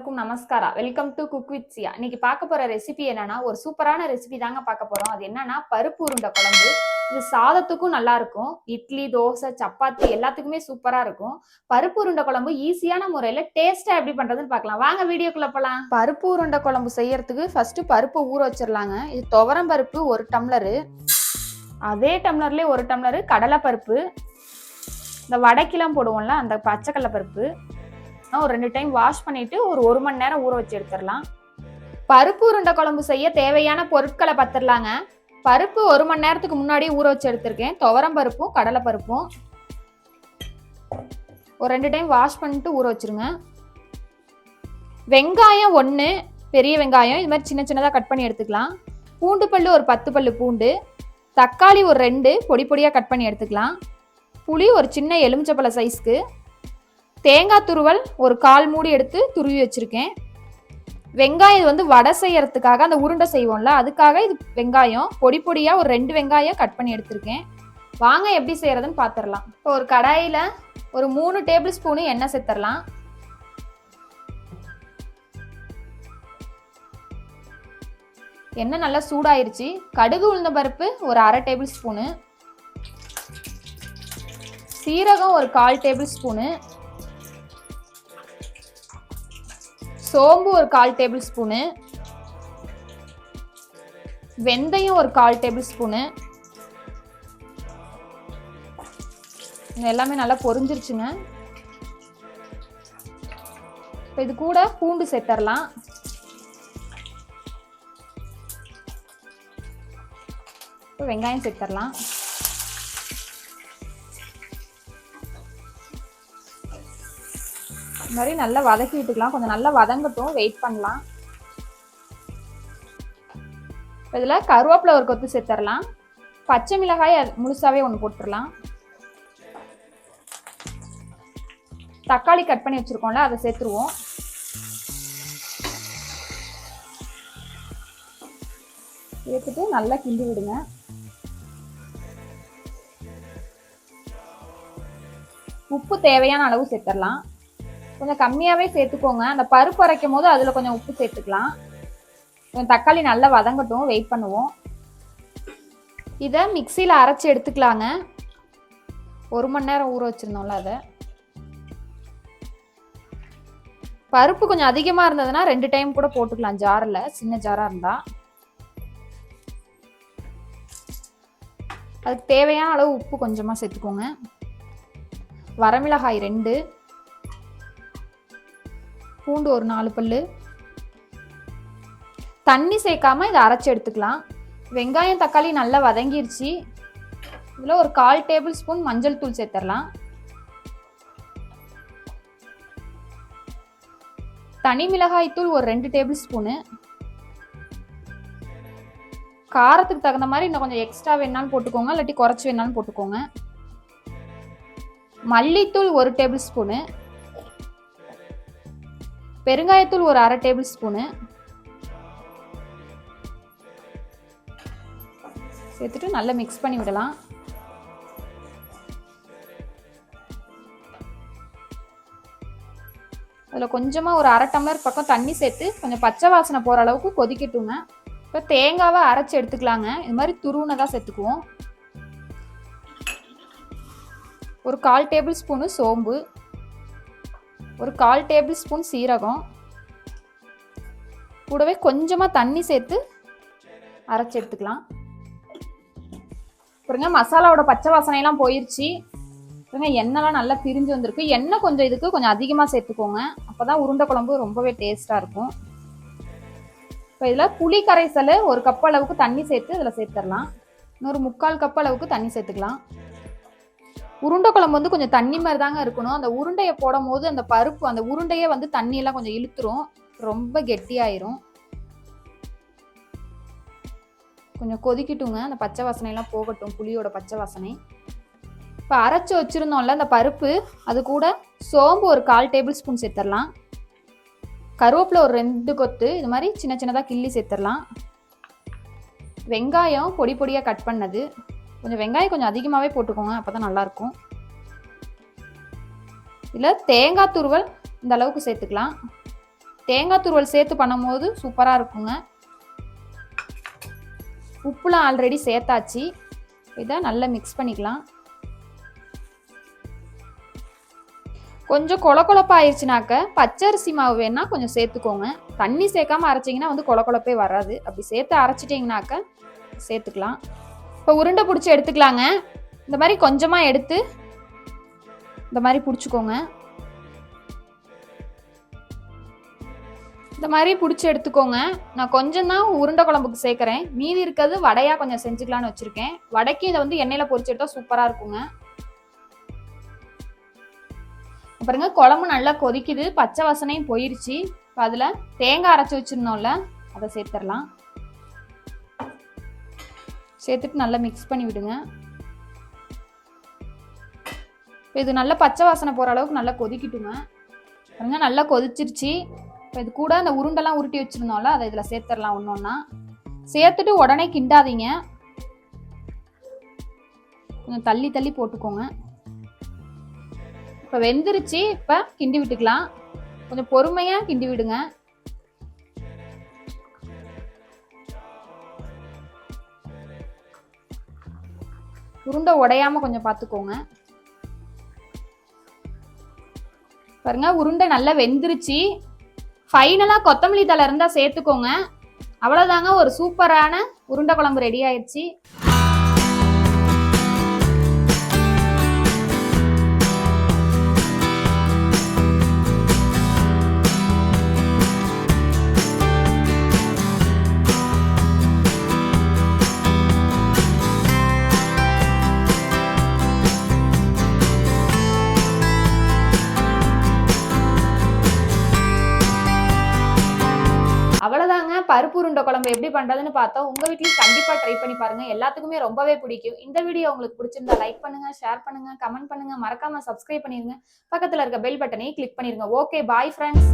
எல்லாருக்கும் நமஸ்காரா. Welcome to cook with Siya இன்னைக்கு பார்க்க போற ரெசிபி என்னன்னா ஒரு சூப்பரான ரெசிபி தாங்க பார்க்க போறோம். அது என்னன்னா பருப்பு உருண்டை குழம்பு. இது சாதத்துக்கும் நல்லா இருக்கும். இட்லி தோசை சப்பாத்தி எல்லாத்துக்குமே சூப்பரா இருக்கும். பருப்பு உருண்டை குழம்பு ஈஸியான முறையில டேஸ்டா எப்படி பண்றதுன்னு பார்க்கலாம். வாங்க வீடியோக்குள்ள போலாம். பருப்பு உருண்டை குழம்பு செய்யறதுக்கு ஃபர்ஸ்ட் பருப்பு ஊற வச்சிடலாங்க. இது துவரம் பருப்பு ஒரு டம்ளரு. அதே டம்ளர்லயே ஒரு டம்ளரு கடலை பருப்பு. இந்த வடைக்கெல்லாம் போடுவோம்ல அந்த பச்சைக்கடலை பருப்பு. நான் ஒரு ரெண்டு டைம் வாஷ் பண்ணிட்டு ஒரு ஒரு மணி நேரம் ஊற வச்சு எடுத்துடலாம். பருப்பு உருண்டை குழம்பு செய்ய தேவையான பொருட்களை பத்திரலாங்க. பருப்பு ஒரு மணி நேரத்துக்கு முன்னாடி ஊற வச்சு எடுத்திருக்கேன். துவரம் பருப்பும் கடலை பருப்பும். ஒரு ரெண்டு டைம் வாஷ் பண்ணிட்டு ஊற வச்சிருங்க. வெங்காயம் ஒன்று பெரிய வெங்காயம் இது மாதிரி சின்ன சின்னதாக கட் பண்ணி எடுத்துக்கலாம். பூண்டு பல்லு ஒரு பத்து பல்லு பூண்டு. தக்காளி ஒரு ரெண்டு பொடி பொடியாக கட் பண்ணி எடுத்துக்கலாம். புளி ஒரு சின்ன எலுமிச்சப்பழ சைஸ்க்கு தேங்காய் துருவல் ஒரு கால் மூடி எடுத்து துருவி வச்சுருக்கேன். வெங்காயம் இது வந்து வடை செய்யறதுக்காக அந்த உருண்டை செய்வோம்ல அதுக்காக இது வெங்காயம் பொடி பொடியாக ஒரு ரெண்டு வெங்காயம் கட் பண்ணி எடுத்திருக்கேன். வாங்க எப்படி செய்கிறதுன்னு பார்த்துடலாம் இப்போ ஒரு கடாயில் ஒரு மூணு டேபிள் ஸ்பூனு எண்ணெய் சேர்த்துடலாம் எண்ணெய் நல்லா சூடாயிருச்சு. கடுகு உளுந்த பருப்பு ஒரு அரை டேபிள் ஸ்பூனு. சீரகம் ஒரு கால் டேபிள் ஸ்பூனு. சோம்பு ஒரு கால் டேபிள் ஸ்பூனு. வெந்தயம் ஒரு கால் டேபிள் ஸ்பூனு. இது எல்லாமே நல்லா பொரிஞ்சிருச்சுங்க. இப்போ இது கூட பூண்டு சேர்த்துடலாம் வெங்காயம் சேர்த்துடலாம் இந்த மாதிரி நல்லா வதக்கி விட்டுக்கலாம். கொஞ்சம் நல்லா வதங்கட்டும். வெயிட் பண்ணலாம். இதில் கருவேப்பிலை ஒரு கொத்து சேர்த்துடலாம் பச்சை மிளகாய் அது முழுசாவே ஒன்று போட்டுடலாம் தக்காளி கட் பண்ணி வச்சுருக்கோம்ல அதை சேர்த்துருவோம். சேர்த்துட்டு நல்லா கிண்டி விடுங்க. உப்பு தேவையான அளவு சேர்த்துடலாம் கொஞ்சம் கம்மியாகவே சேர்த்துக்கோங்க. அந்த பருப்பு அரைக்கும் போது அதில் கொஞ்சம் உப்பு சேர்த்துக்கலாம். கொஞ்சம் தக்காளி நல்லா வதங்கட்டும். வெயிட் பண்ணுவோம். இதை மிக்சியில் அரைச்சி எடுத்துக்கலாங்க. ஒரு மணி நேரம் ஊற வச்சுருந்தோம்ல அதை. பருப்பு கொஞ்சம் அதிகமாக இருந்ததுன்னா ரெண்டு டைம் கூட போட்டுக்கலாம். ஜாரில் சின்ன ஜாராக இருந்தால் அதுக்கு தேவையான அளவு உப்பு கொஞ்சமாக சேர்த்துக்கோங்க. வரமிளகாய் ரெண்டு. பூண்டு ஒரு நாலு பல்லு. தண்ணி சேர்க்காம இதை அரைச்சி எடுத்துக்கலாம். வெங்காயம் தக்காளி நல்லா வதங்கிருச்சு. இதில் ஒரு கால் டேபிள் ஸ்பூன் மஞ்சள் தூள் சேர்த்துடலாம் தனி மிளகாய் தூள் ஒரு ரெண்டு டேபிள் ஸ்பூனு. காரத்துக்கு தகுந்த மாதிரி இன்னும் கொஞ்சம் எக்ஸ்ட்ரா வேணாலும் போட்டுக்கோங்க இல்லாட்டி குறைச்சி வேணாலும் போட்டுக்கோங்க. மல்லித்தூள் ஒரு டேபிள் ஸ்பூனு. பெருங்காயத்தூள் ஒரு அரை டேபிள் ஸ்பூனு. சேர்த்துட்டு நல்லா மிக்ஸ் பண்ணி விடலாம். அதில் கொஞ்சமாக ஒரு அரை டம்ளர் பக்கம் தண்ணி சேர்த்து கொஞ்சம் பச்சை வாசனை போகிற அளவுக்கு கொதிக்கட்டுங்க. இப்போ தேங்காவை அரைச்சி எடுத்துக்கலாங்க. இது மாதிரி துருவுனதாக சேர்த்துக்குவோம். ஒரு கால் டேபிள் ஸ்பூனு சோம்பு. ஒரு கால் டேபிள் ஸ்பூன் சீரகம். கூடவே கொஞ்சமாக தண்ணி சேர்த்து அரைச்சி எடுத்துக்கலாம். பாருங்க மசாலாவோட பச்சை வாசனையெல்லாம் போயிடுச்சு பாருங்க எண்ணெய்லாம் நல்லா பிரிஞ்சு வந்திருக்கு. எண்ணெய் கொஞ்சம் இதுக்கு கொஞ்சம் அதிகமாக சேர்த்துக்கோங்க. அப்போ தான் உருண்டை குழம்பு ரொம்பவே டேஸ்ட்டாக இருக்கும். இப்போ இதில் புளி கரைசல் ஒரு கப் அளவுக்கு தண்ணி சேர்த்து இதில் சேர்த்துடலாம். இன்னொரு முக்கால் கப் அளவுக்கு தண்ணி சேர்த்துக்கலாம். உருண்டை குழம்பு வந்து கொஞ்சம் தண்ணி மாதிரி தாங்க இருக்கணும். அந்த உருண்டையை போடும் போது அந்த பருப்பு அந்த உருண்டையே வந்து தண்ணியெல்லாம் கொஞ்சம் இழுத்துரும். ரொம்ப கெட்டியாயிரும். கொஞ்சம் கொதிக்கட்டுங்க. அந்த பச்சை வாசனையெல்லாம் போகட்டும். புளியோட பச்சை வாசனை. இப்போ அரைச்சி வச்சுருந்தோம்ல அந்த பருப்பு அது கூட சோம்பு ஒரு கால் டேபிள் ஸ்பூன் சேர்த்துடலாம். கருவேப்பிலை ஒரு ரெண்டு கொத்து இது மாதிரி சின்ன சின்னதாக கிள்ளி சேர்த்துடலாம். வெங்காயம் பொடி பொடியாக கட் பண்ணது. கொஞ்சம் வெங்காயம் கொஞ்சம் அதிகமாகவே போட்டுக்கோங்க அப்போ தான் நல்லாயிருக்கும். இதில் தேங்காய் துருவல் இந்த அளவுக்கு சேர்த்துக்கலாம். தேங்காய் துருவல் சேர்த்து பண்ணும்போது சூப்பராக இருக்குங்க. உப்புலாம் ஆல்ரெடி சேர்த்தாச்சு. இதை நல்லா மிக்ஸ் பண்ணிக்கலாம். கொஞ்சம் கொல கொலப்பா ஆயிடுச்சுனாக்க பச்சரிசி மாவு வேணால் கொஞ்சம் சேர்த்துக்கோங்க. தண்ணி சேர்க்காம அரைச்சிங்கன்னா வந்து கொல கொழப்பே வராது. அப்படி சேர்த்து அரைச்சிட்டிங்கனாக்க சேர்த்துக்கலாம். இப்போ உருண்டை பிடிச்சி எடுத்துக்கலாங்க. இந்த மாதிரி கொஞ்சமாக எடுத்து இந்த மாதிரி பிடிச்சிக்கோங்க. இந்த மாதிரி பிடிச்சி எடுத்துக்கோங்க. நான் கொஞ்சம் தான் உருண்டை குழம்புக்கு சேர்க்குறேன். மீதி இருக்கிறது வடையாக கொஞ்சம் செஞ்சுக்கலான்னு வச்சுருக்கேன். வடைக்கு இதை வந்து எண்ணெயில் பொறிச்சு எடுத்தால் சூப்பராக இருக்குங்க. பாருங்க குழம்பு நல்லா கொதிக்குது. பச்சை வசனையும் போயிருச்சு. இப்போ அதில் தேங்காய் அரைச்சி வச்சுருந்தோம்ல அதை சேர்த்துடலாம். சேர்த்துட்டு நல்லா மிக்ஸ் பண்ணி விடுங்க. இப்போ இது நல்லா பச்சை வாசனை போகிற அளவுக்கு நல்லா கொதிக்கட்டுங்க. பாருங்க நல்லா கொதிச்சிருச்சு. இப்போ இது கூட அந்த உருண்டெல்லாம் உருட்டி வச்சுருந்தோம்ல அதை இதில் சேர்த்துடலாம் ஒன்று ஒன்றா சேர்த்துட்டு உடனே கிண்டாதீங்க. கொஞ்சம் தள்ளி தள்ளி போட்டுக்கோங்க. இப்போ வெந்துருச்சு இப்போ கிண்டி விட்டுக்கலாம். கொஞ்சம் பொறுமையாக கிண்டி விடுங்க. உருண்டை உடையாம கொஞ்சம் பார்த்துக்கோங்க பாருங்க உருண்டை நல்லா வெந்துருச்சு. ஃபைனலாக கொத்தமல்லி தலை இருந்தால் சேர்த்துக்கோங்க. அவ்வளோதாங்க ஒரு சூப்பரான உருண்டை குழம்பு ரெடி ஆயிடுச்சு. எப்படி பண்ணுறதுன்னு பார்த்தோம் உங்கள் வீட்லையும் கண்டிப்பாக ட்ரை பண்ணி பாருங்க. எல்லாத்துக்குமே ரொம்பவே பிடிக்கும். இந்த வீடியோ உங்களுக்கு பிடிச்சிருந்தா லைக் பண்ணுங்க ஷேர் பண்ணுங்க கமெண்ட் பண்ணுங்க. மறக்காம சப்ஸ்கிரைப் பண்ணிருங்க. பக்கத்தில் இருக்க பெல் பட்டனையும் கிளிக் பண்ணிருங்க. Okay bye friends